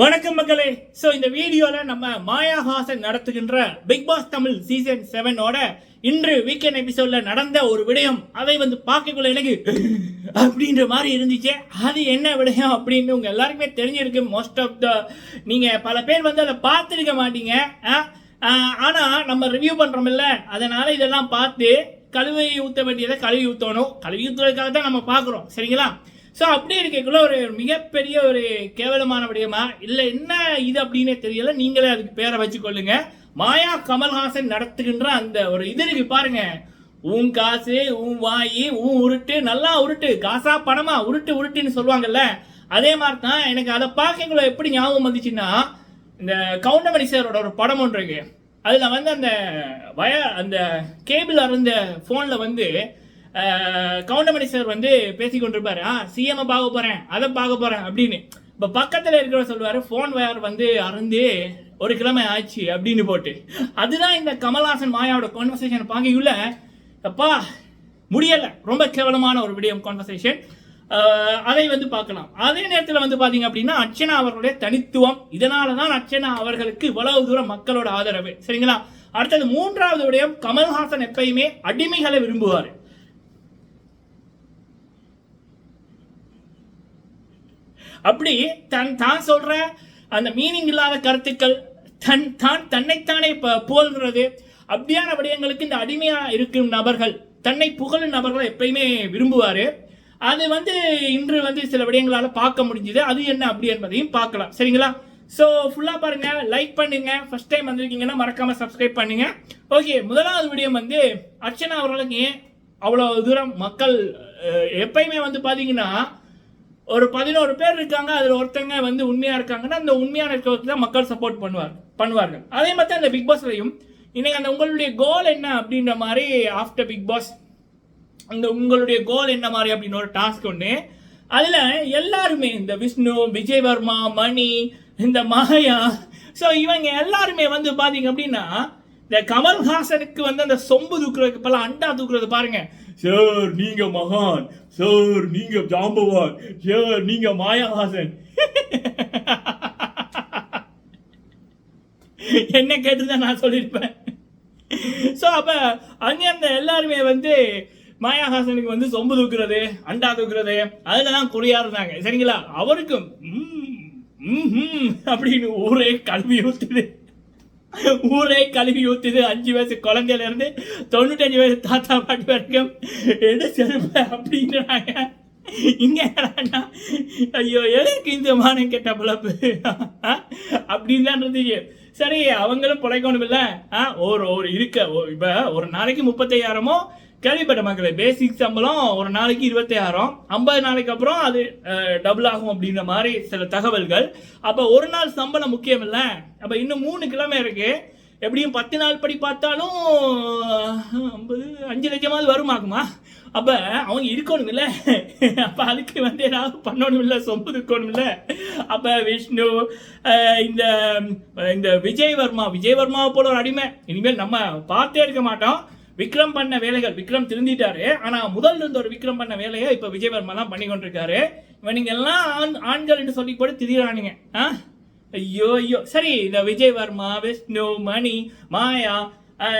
வணக்கம் மக்களே. ஸோ இந்த வீடியோவில் நம்ம மாயா ஹாசன் நடத்துகின்ற பிக் பாஸ் தமிழ் சீசன் செவனோட இன்று வீக்கெண்ட் எபிசோடில் நடந்த ஒரு விடயம் அதை வந்து பார்க்கக்குள்ள எனக்கு அப்படின்ற மாதிரி இருந்துச்சு. அது என்ன விடயம் அப்படின்னு உங்கள் எல்லாருக்குமே தெரிஞ்சிருக்கு. மோஸ்ட் ஆஃப் த நீங்கள் பல பேர் வந்து அதை பார்த்துருக்க மாட்டீங்க. ஆனால் நம்ம ரிவ்யூ பண்ணுறோம்ல அதனால் இதெல்லாம் பார்த்து கழுவி ஊற்ற வேண்டியதை கழுவி ஊற்றணும் கழுவி ஊற்றுறதுக்காக தான் நம்ம பார்க்குறோம். சரிங்களா? ஸோ அப்படி இருக்கக்குள்ள ஒரு மிகப்பெரிய ஒரு கேவலமான விடயமா இல்லை என்ன இது அப்படின்னே தெரியல நீங்களே அதுக்கு பேரை வச்சுக்கொள்ளுங்க. மாயா கமல்ஹாசன் நடத்துகின்ற அந்த ஒரு இது இருக்கு பாருங்க. உன் காசு உன் வாயி உன் உருட்டு நல்லா உருட்டு காசா பணமா உருட்டு உருட்டுன்னு சொல்லுவாங்கல்ல அதே மாதிரி தான் எனக்கு அதை பார்க்கக்குள்ள எப்படி ஞாபகம் வந்துச்சுன்னா இந்த கவுண்டமணி சாரோட ஒரு படம் ஒன்று இருக்கு. அதில் வந்து அந்த வய அந்த கேபிள் அருந்த ஃபோனில் வந்து கவுண்டமணி சார் வந்து பேசி கொண்டிருப்பாரு. ஆ சிஎம் பார்க்க போகிறேன் அதை பார்க்க போகிறேன் அப்படின்னு. இப்போ பக்கத்தில் இருக்கிறவர் சொல்லுவார் ஃபோன் வயர் வந்து அறந்து ஒரு கிழமை ஆச்சு அப்படின்னு போட்டு. அதுதான் இந்த கமல்ஹாசன் மாயாவோட கான்வர்சேஷன் பார்க்கக்குள்ள அப்பா முடியலை. ரொம்ப கேவலமான ஒரு விடியம் கான்வர்சேஷன் அதை வந்து பார்க்கலாம். அதே நேரத்தில் வந்து பார்த்தீங்க அப்படின்னா அர்ச்சனா அவர்களுடைய தனித்துவம். இதனால தான் அர்ச்சனா அவர்களுக்கு இவ்வளவு தூரம் மக்களோட ஆதரவு. சரிங்களா? அடுத்தது மூன்றாவது விடயம் கமல்ஹாசன் எப்பயுமே அடிமைகளை விரும்புவார். அப்படி தன் தான் சொல்கிற அந்த மீனிங் இல்லாத கருத்துக்கள் தன் தான் தன்னைத்தானே இப்போ புகழ்கிறது. அப்படியான விடயங்களுக்கு இந்த அடிமையாக இருக்கும் நபர்கள் தன்னை புகழும் நபர்களை எப்பயுமே விரும்புவார். அது வந்து இன்று வந்து சில விடயங்களால் பார்க்க முடிஞ்சுது. அது என்ன அப்படி என்பதையும் பார்க்கலாம். சரிங்களா? ஸோ ஃபுல்லாக பாருங்கள் லைக் பண்ணுங்கள் ஃபஸ்ட் டைம் வந்திருக்கீங்கன்னா மறக்காமல் சப்ஸ்கிரைப் பண்ணுங்கள் ஓகே முதலாவது விடயம் வந்து அர்ச்சனா அவர்களுக்கு ஏன் அவ்வளோ தூரம் மக்கள் எப்பயுமே வந்து பார்த்தீங்கன்னா ஒரு பதினோரு பேர் இருக்காங்க அதில் ஒருத்தங்க வந்து உண்மையாக இருக்காங்கன்னா அந்த உண்மையான இருக்கிறதுக்கு தான் மக்கள் சப்போர்ட் பண்ணுவார் பண்ணுவார்கள். அதே மாதிரி தான் அந்த பிக் பாஸ்லையும் இன்னைக்கு அந்த உங்களுடைய கோல் என்ன அப்படின்ற மாதிரி ஆஃப்டர் பிக் பாஸ் அந்த உங்களுடைய கோல் என்ன மாதிரி அப்படின்னு ஒரு டாஸ்க் ஒன்று அதில் எல்லாருமே இந்த விஷ்ணு விஜயவர்மா மணி இந்த மாயா ஸோ இவங்க எல்லாருமே வந்து பார்த்தீங்க அப்படின்னா இந்த கமல்ஹாசனுக்கு வந்து அந்த சொம்பு தூக்குறதுக்கு பல அண்டா தூக்குறது பாருங்க. சார் நீங்க மகான். சார் நீங்க ஜாம்பவான். சார் நீங்க மாயாஹாசன். என்ன கேட்டுதான் நான் சொல்லியிருப்பேன். ஸோ அப்போ அங்கே அந்த எல்லாருமே வந்து மாயாஹாசனுக்கு வந்து சொம்பு தூக்குறது அண்டா தூக்குறது அதில் தான் குறியா இருந்தாங்க. சரிங்களா? அவருக்கும் அப்படின்னு ஊரே கல்வி ஊத்துது. ஊரே கழுவி ஊத்துது. அஞ்சு வயசு குழந்தையிலேருந்து தொண்ணூத்தஞ்சு வயசு தாத்தா பாட்டி வரைக்கும் எடு செருப்பு அப்படின்றாங்க. இங்கே ஐயோ எதற்கு இந்த மானம் கெட்ட பிழப்பு? அப்படின்னு தான் இருந்துச்சு. சரி அவங்களும் பிழைக்கணும் இல்லை ஆ, ஒரு ஒரு இருக்க இப்போ இப்ப ஒரு நாளைக்கு முப்பத்தையாயிரமோ கேள்விப்பட்ட மக்களை பேசிக் சம்பளம் ஒரு நாளைக்கு இருபத்தையாயிரம். ஐம்பது நாளைக்கு அப்புறம் அது டபுள் ஆகும் அப்படின்ற மாதிரி சில தகவல்கள். அப்போ ஒரு நாள் சம்பளம் முக்கியம் இல்லை அப்போ இன்னும் மூணு கிழமை இருக்கு. எப்படியும் பத்து நாள் படி பார்த்தாலும் ஐம்பது அஞ்சு லட்சமாவது வருமாக்குமா? அப்போ அவங்க இருக்கணும் இல்லை அப்போ அதுக்கு வந்து ஏதாவது பண்ணணும் இல்லை சொம்பு இருக்கணும் இல்லை அப்போ விஷ்ணு இந்த இந்த விஜய் வர்மா விஜய் வர்மாவை போல ஒரு அடிமை. இனிமேல் நம்ம பார்த்தே இருக்க மாட்டோம். விக்ரம் பண்ண வேலைகள் விக்ரம் திருந்திட்டாரு. ஆனால் முதல் இருந்த ஒரு விக்ரம் பண்ண வேலையை இப்போ விஜயவர்மா தான் பண்ணி கொண்டிருக்காரு இவனுங்க எல்லாம் ஆண் ஆண்கள் என்று சொல்லி போட்டு திரியிறானுங்க ஆ? ஐயோ ஐயோ. சரி இந்த விஜயவர்மா விஷ்ணு மணி மாயா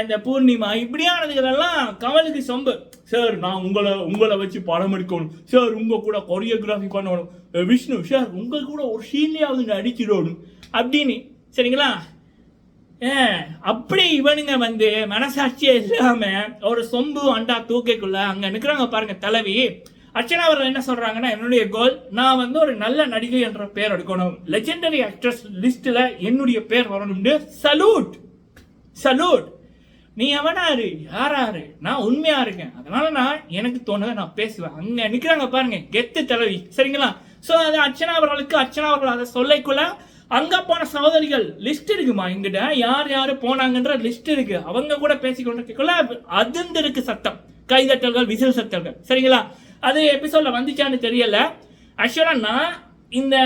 இந்த பூர்ணிமா இப்படியானதுகளெல்லாம் கமலுக்கு சொம்பு. சார் நான் உங்களை உங்களை வச்சு படம் எடுக்கணும். சார் உங்கள் கூட கொரியோகிராஃபி பண்ணணும். விஷ்ணு சார் உங்கள் கூட ஒரு சீன்லயாவது நடிச்சிடணும். அப்படின்னு. சரிங்களா? அப்படி இவனுங்க வந்து மனசாட்சியே இல்லாம ஒரு சொம்பு அண்டா தூக்கைக்குள்ள அங்க நிக்கிறாங்க பாருங்க தலைவி. அர்ச்சனா அவர்கள் என்ன சொல்றாங்கன்னா என்னுடைய கோல் நான் வந்து ஒரு நல்ல நடிகை என்ற பேர் எடுக்கணும். லெஜெண்டரி ஆக்ட்ரஸ் லிஸ்ட்ல என்னுடைய பேர் வரணும்னு சல்யூட் சல்யூட் நீ எவனாரு யாராரு நான் உண்மையா இருக்கேன். அதனால நான் எனக்கு தோணுதை நான் பேசுவேன். அங்க நிக்கிறாங்க பாருங்க கெத்து தலைவி. சரிங்களா? சோ அது அர்ச்சனா அவர்களுக்கு அர்ச்சனா அவர்கள் அதை சொல்லைக்குள்ள அங்கே போன சகோதரிகள் லிஸ்ட் இருக்குமா? எங்கிட்ட யார் யார் போனாங்கன்ற லிஸ்ட் இருக்கு. அவங்க கூட பேசிக்கொண்டிருக்கக்குள்ள அதிர்ந்து இருக்கு சத்தம். கைதட்டல்கள் விசில் சத்தல்கள். சரிங்களா? அது எபிசோட்ல வந்துச்சான்னு தெரியல. ஆக்சுவலா நான் இந்த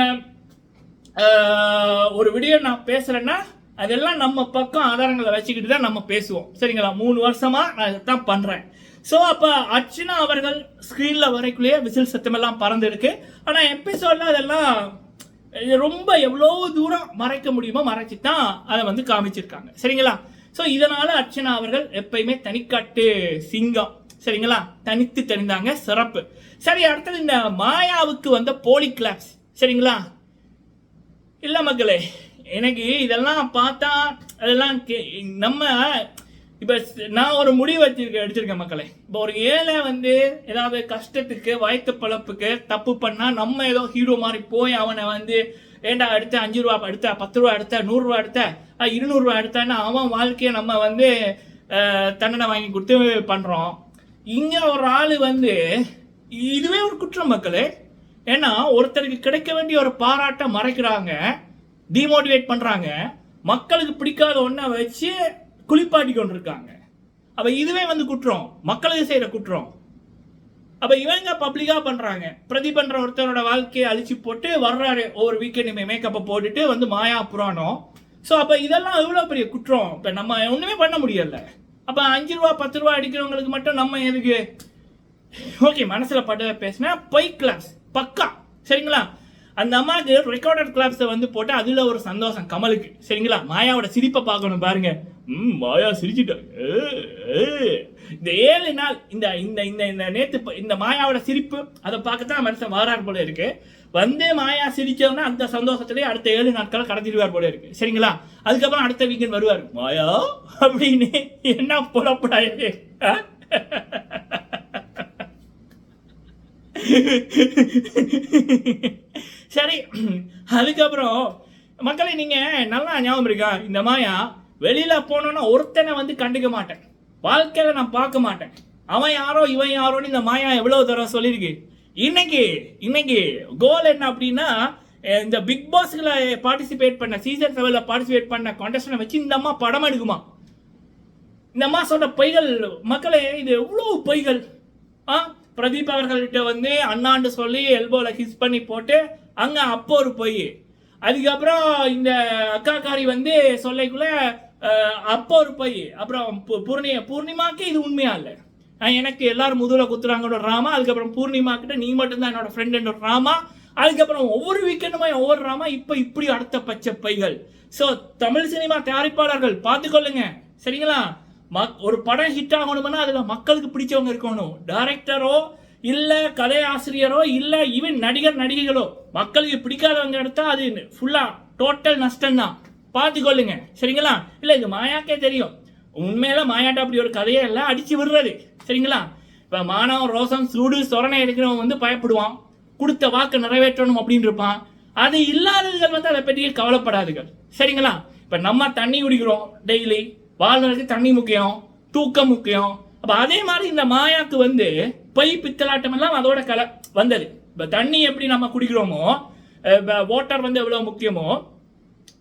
ஒரு வீடியோ நான் பேசுறேன்னா அதெல்லாம் நம்ம பக்கம் ஆதாரங்களை வச்சுக்கிட்டு தான் நம்ம பேசுவோம். சரிங்களா? மூணு வருஷமா நான் தான் பண்றேன். ஸோ அப்போ அர்ச்சனா அவர்கள் ஸ்க்ரீனில் வரைக்குள்ளேயே விசில் சத்தமெல்லாம் பறந்துருக்கு. ஆனால் எபிசோடில் அதெல்லாம் இது ரொம்ப எவ்வளோ தூரம் மறைக்க முடியுமோ மறைச்சு தான் அதை வந்து காமிச்சிருக்காங்க. சரிங்களா? ஸோ இதனால் அர்ச்சனா அவர்கள் எப்பயுமே தனிக்காட்டு சிங்கம். சரிங்களா? தனித்து தெரிந்தாங்க சிறப்பு. சரி அடுத்தது இந்த மாயாவுக்கு வந்த போலி கிளாப்ஸ் சரிங்களா? இல்லை மக்களே எனக்கு இதெல்லாம் பார்த்தா அதெல்லாம் கே- நம்ம இப்போ நான் ஒரு முடிவு வச்சிருக்க எடுத்திருக்கேன் மக்களை. இப்போ ஒரு ஏழை வந்து ஏதாவது கஷ்டத்துக்கு வயத்து பழப்புக்கு தப்பு பண்ணால் நம்ம ஏதோ ஹீரோ மாதிரி போய் அவனை வந்து ஏண்டா எடுத்த அஞ்சு ரூபா எடுத்த பத்து ரூபா எடுத்த நூறுரூவா எடுத்த இருநூறுவா எடுத்தான்னா அவன் வாழ்க்கையை நம்ம வந்து தண்டனை வாங்கி கொடுத்து பண்ணுறோம் இங்கே ஒரு ஆள் வந்து இதுவே ஒரு குற்றம் மக்களே. ஏன்னா ஒருத்தருக்கு கிடைக்க வேண்டிய ஒரு பாராட்டை மறைக்கிறாங்க டிமோட்டிவேட் பண்ணுறாங்க மக்களுக்கு பிடிக்காத ஒன்றை வச்சு குளிப்பாட்டி கொண்டிருக்காங்க அப்போ இதுவே வந்து குற்றம். மக்களுக்கு செய்யற குற்றம். அப்ப இவங்க பப்ளிக்கா பண்றாங்க. பண்ணுற ஒருத்தரோட வாழ்க்கையை அழிச்சு போட்டு வர்றாரு ஒவ்வொரு வீக்கெண்ட் மேக்கப்பை போட்டுட்டு வந்து மாயா புராணம். ஸோ அப்ப இதெல்லாம் எவ்வளவு பெரிய குற்றம்? இப்ப நம்ம ஒண்ணுமே பண்ண முடியல. அப்ப அஞ்சு ரூபா பத்து ரூபா அடிக்கிறவங்களுக்கு மட்டும் நம்ம எதுக்கு? ஓகே மனசுல பட்ட பேசினா பொய் கிளாஸ் பக்கா. சரிங்களா? அந்த அம்மாவுக்கு ரெக்கார்டட் கிளாப்ஸை வந்து போட்டு அதில் ஒரு சந்தோஷம் கமலுக்கு. சரிங்களா? மாயாவோட சிரிப்பை பார்க்கணும் பாருங்க. ம் மாயா சிரிச்சிட்டாங்க. இந்த ஏழு நாள் இந்த இந்த இந்த இந்த நேத்து இந்த மாயாவோட சிரிப்பு அதை பார்க்கத்தான் மனுஷன் வாரார் போல இருக்கு. வந்து மாயா சிரிச்சவனா அந்த சந்தோஷத்திலேயே அடுத்த ஏழு நாட்கள் கடத்திடுவார் போல இருக்கு. சரிங்களா? அதுக்கப்புறம் அடுத்த வீக்கெண்ட் வருவார். மாயா அப்படின்னு என்ன புலப்படாது சரி அதுக்கப்புறம் மக்களை நீங்க நல்லா ஞாபகம் இருக்கா? இந்த மாயா வெளியில் போனோன்னா ஒருத்தனை வந்து கண்டுக்க மாட்டேன். வாழ்க்கையில் நான் பார்க்க மாட்டேன். அவன் யாரோ இவன் யாரோன்னு இந்த மாயா எவ்வளோ தடவை சொல்லியிருக்கு. இன்னைக்கு இன்னைக்கு கோல் என்ன அப்படின்னா இந்த பிக் பாஸ்ல பார்ட்டிசிபேட் பண்ண சீசன் செவன்ல பார்ட்டிசிபேட் பண்ண கான்டெஸ்டனை வச்சு இந்த அம்மா படம் எடுக்குமா? இந்த அம்மா சொன்ன பொய்கள் மக்களே இது எவ்வளோ பொய்கள்? ஆ பிரதீப் அவர்கள்ட்ட வந்து அண்ணாண்டு சொல்லி எல்போவில் ஹிஸ் பண்ணி போட்டு அங்கே அப்போ ஒரு பொய். அதுக்கப்புறம் இந்த அக்காக்காரி வந்து சொல்லைக்குள்ள அப்போ ஒரு பை அப்புறம் பூர்ணிய பூர்ணி பூர்ணிமாக்கு இது உண்மையா இல்லை? எனக்கு எல்லாரும் முதுகில் குத்துறாங்கன்ற ராமா அதுக்கப்புறம் பூர்ணிமா கிட்ட நீ மட்டும்தான் என்னோட ஃப்ரெண்ட் ராமா அதுக்கப்புறம் ஒவ்வொரு வீக்கெண்டுமே ஒவ்வொரு ராமா இப்போ இப்படி அடுத்த பச்சை பைகள். ஸோ தமிழ் சினிமா தயாரிப்பாளர்கள் பார்த்துக்கொள்ளுங்க சரிங்களா? மக் ஒரு படம் ஹிட் ஆகணும்னா அதில் மக்களுக்கு பிடிச்சவங்க இருக்கணும். டைரக்டரோ இல்லை கதை ஆசிரியரோ இல்லை ஈவன் நடிகர் நடிகைகளோ மக்களுக்கு பிடிக்காதவங்க எடுத்தால் அது ஃபுல்லாக டோட்டல் நஷ்டம் தான் பார்த்துக்கொள்ளுங்க. சரிங்களா? இல்லை இது மாயாக்கே தெரியும். உண்மையில மாயாட்ட அப்படி ஒரு கதையே இல்லை அடிச்சு விடுறது. சரிங்களா? இப்போ மானவன் ரோசம் சூடு சொரணை எடுக்கிறவன் வந்து பயப்படுவான். கொடுத்த வாக்கு நிறைவேற்றணும் அப்படின்னு இருப்பான். அது இல்லாததுகள் வந்து அதை பற்றி கவலைப்படாதுகள். சரிங்களா? இப்போ நம்ம தண்ணி குடிக்கிறோம் டெய்லி வாழ்றதுக்கு தண்ணி முக்கியம் தூக்கம் முக்கியம். அப்போ அதே மாதிரி இந்த மாயாக்கு வந்து பை பித்தலாட்டம் எல்லாம் அதோட கலை வந்தது. இப்போ தண்ணி எப்படி நம்ம குடிக்கிறோமோ வாட்டர் வந்து எவ்வளோ முக்கியமோ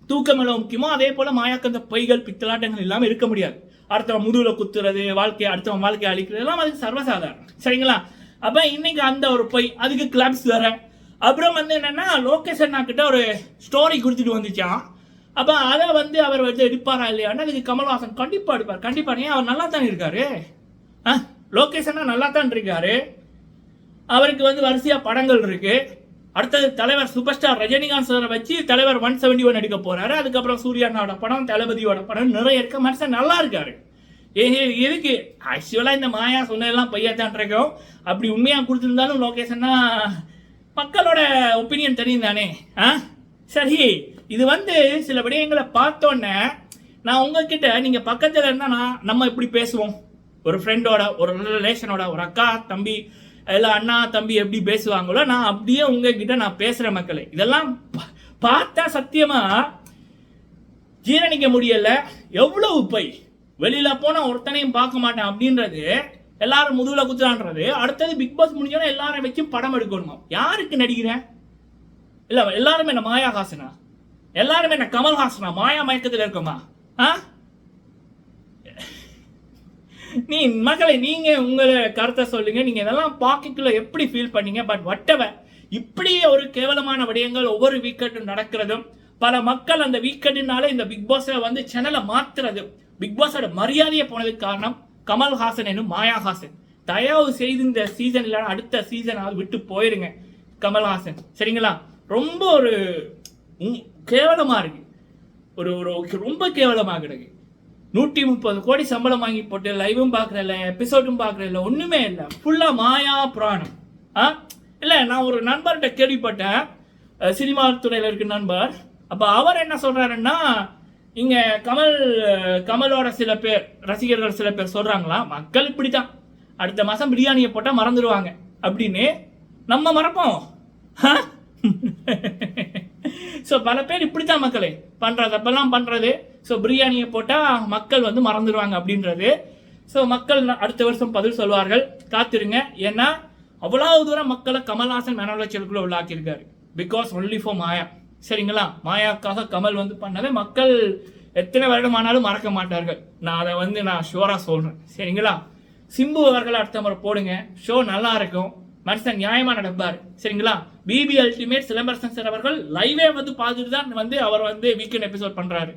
தூக்கம் எவ்வளோ முக்கியமோ அதே போல் மாயாக்கந்த பொய்கள் பித்தலாட்டங்கள் இல்லாமல் இருக்க முடியாது. அடுத்தவன் முதுகில் குத்துறது வாழ்க்கையை அடுத்தவன் வாழ்க்கையை அழிக்கிறது எல்லாம் அதுக்கு சர்வசாதாரணம். சரிங்களா? அப்போ இன்னைக்கு அந்த ஒரு பொய் அதுக்கு கிளப்ஸ் வேற. அப்புறம் வந்து என்னன்னா லோகேஷ் கிட்ட ஒரு ஸ்டோரி கொடுத்துட்டு வந்துச்சான் அப்போ அதை வந்து அவர் வந்து எடுப்பாரா இல்லையான்னு அதுக்கு கமல்ஹாசன் கண்டிப்பாக எடுப்பார். கண்டிப்பாக ஏன் அவர் நல்லா தானே இருக்காரு. ஆ? லோகேஷ் அண்ணா நல்லா தான் இருக்காரு. அவருக்கு வந்து வரிசையாக படங்கள் இருக்குது அடுத்தது தலைவர் சூப்பர் ஸ்டார் ரஜினிகாந்த் சாரை வச்சு தலைவர் ஒன் செவன்டி ஒன் எடுக்க போறாரு. அதுக்கப்புறம் சூர்யாண்ணாவோட படம் தளபதியோட படம் நிறைய இருக்க. மனுஷன் நல்லா இருக்காரு. ஏ எதுக்கு? ஆக்சுவலா இந்த மாயா சொன்னதெல்லாம் பையத்தான் இருக்கும். அப்படி உண்மையா கொடுத்துருந்தாலும் லொகேஷன்னா மக்களோட ஒப்பீனியன் தெரியும் தானே ஆ? சரி இது வந்து சில விடயங்களை பார்த்தோன்னே நான் உங்ககிட்ட நீங்க பக்கத்துல இருந்தா நான் நம்ம இப்படி பேசுவோம். ஒரு ஃப்ரெண்டோட ஒரு ரிலேஷனோட ஒரு அக்கா தம்பி இல்லை அண்ணா தம்பி எப்படி பேசுவாங்களோ நான் அப்படியே உங்ககிட்ட நான் பேசுற மக்களை. இதெல்லாம் பா- பார்த்தா சத்தியமா ஜீரணிக்க முடியல. எவ்வளவு பை வெளியில போனால் ஒருத்தனையும் பார்க்க மாட்டேன் அப்படின்றது எல்லாரும் முதுகில் குத்துறான்றது. அடுத்தது பிக் பாஸ் முடிஞ்சோன்னா எல்லாரும் வச்சு படம் எடுக்கணுமா? யாருக்கு நடிக்கிறேன் இல்லை எல்லாருமே என்ன மாயாஹாசனா எல்லாருமே என்ன கமல்ஹாசனா? மாயா மயக்கத்தில் இருக்கோமா? ஆ? நீ மக்களை நீங்க உங்களை கருத்தை சொல்லுங்க. நீங்க இதெல்லாம் பாக்கெட்ல எப்படி ஃபீல் பண்ணீங்க? பட் வட்டவ இப்படி ஒரு கேவலமான விடயங்கள் ஒவ்வொரு வீக்கெண்டும் நடக்கிறதும் பல மக்கள் அந்த வீக்கெண்டுனால இந்த பிக் பாஸை வந்து சேனலை மாத்துறது. பிக் பாஸோட மரியாதையை போனதுக்கு காரணம் கமல்ஹாசன் என்னும் மாயாஹாசன். தயவு செய்து இந்த சீசன் இல்லைன்னா அடுத்த சீசன் விட்டு போயிருங்க கமல்ஹாசன். சரிங்களா? ரொம்ப ஒரு கேவலமாக இருக்கு. ஒரு ஒரு ரொம்ப கேவலமாக கிடக்கு. நூற்றி முப்பது கோடி சம்பளம் வாங்கி போட்டு லைவும் பார்க்கறதில்ல எபிசோடும் பார்க்குறேல்ல ஒன்றுமே இல்லை ஃபுல்லாக மாயா புராணம். ஆ? இல்லை நான் ஒரு நண்பர்கிட்ட கேள்விப்பட்டேன். சினிமா துறையில் இருக்க நண்பர். அப்போ அவர் என்ன சொல்கிறாருன்னா இங்கே கமல் கமலோட சில பேர் ரசிகர்கள் சில பேர் சொல்கிறாங்களா மக்கள் இப்படி தான் அடுத்த மாதம் பிரியாணியை போட்டால் மறந்துடுவாங்க. அப்படின்னு நம்ம மறப்போம். ஸோ பல பேர் இப்படி தான் மக்களே. பண்ணுறது அப்போல்லாம் பண்ணுறது ஸோ பிரியாணியை போட்டால் மக்கள் வந்து மறந்துடுவாங்க அப்படின்றது. ஸோ மக்கள் அடுத்த வருஷம் பதில் சொல்வார்கள். காத்திருங்க. ஏன்னா அவ்வளவு தூரம் மக்களை கமல்ஹாசன் மனோலட்சலுக்குள்ள உள்ளாக்கியிருக்காரு. பிகாஸ் ஒன்லி ஃபார் மாயா சரிங்களா? மாயாக்காக கமல் வந்து பண்ணதை மக்கள் எத்தனை வருடமானாலும் மறக்க மாட்டார்கள். நான் அதை வந்து நான் ஷோராக சொல்கிறேன் சரிங்களா? சிம்பு அவர்கள் அடுத்த முறை போடுங்க. ஷோ நல்லா இருக்கும். மனுஷன் நியாயமா நடப்பார். சரிங்களா? பிபி அல்டிமேட் சிலம்பரசன் சார் அவர்கள் லைவே வந்து பார்த்துட்டு தான் வந்து அவர் வந்து வீக்கெண்ட் எபிசோட் பண்றாரு.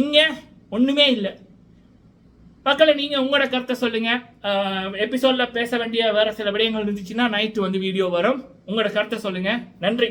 இங்கே ஒன்றுமே இல்லை. மக்களை நீங்கள் உங்களோட கருத்தை சொல்லுங்கள் எபிசோடில் பேச வேண்டிய வேறு சில விடயங்கள் இருந்துச்சுன்னா நைட்டு வந்து வீடியோ வரும். உங்களோட கருத்தை சொல்லுங்கள் நன்றி.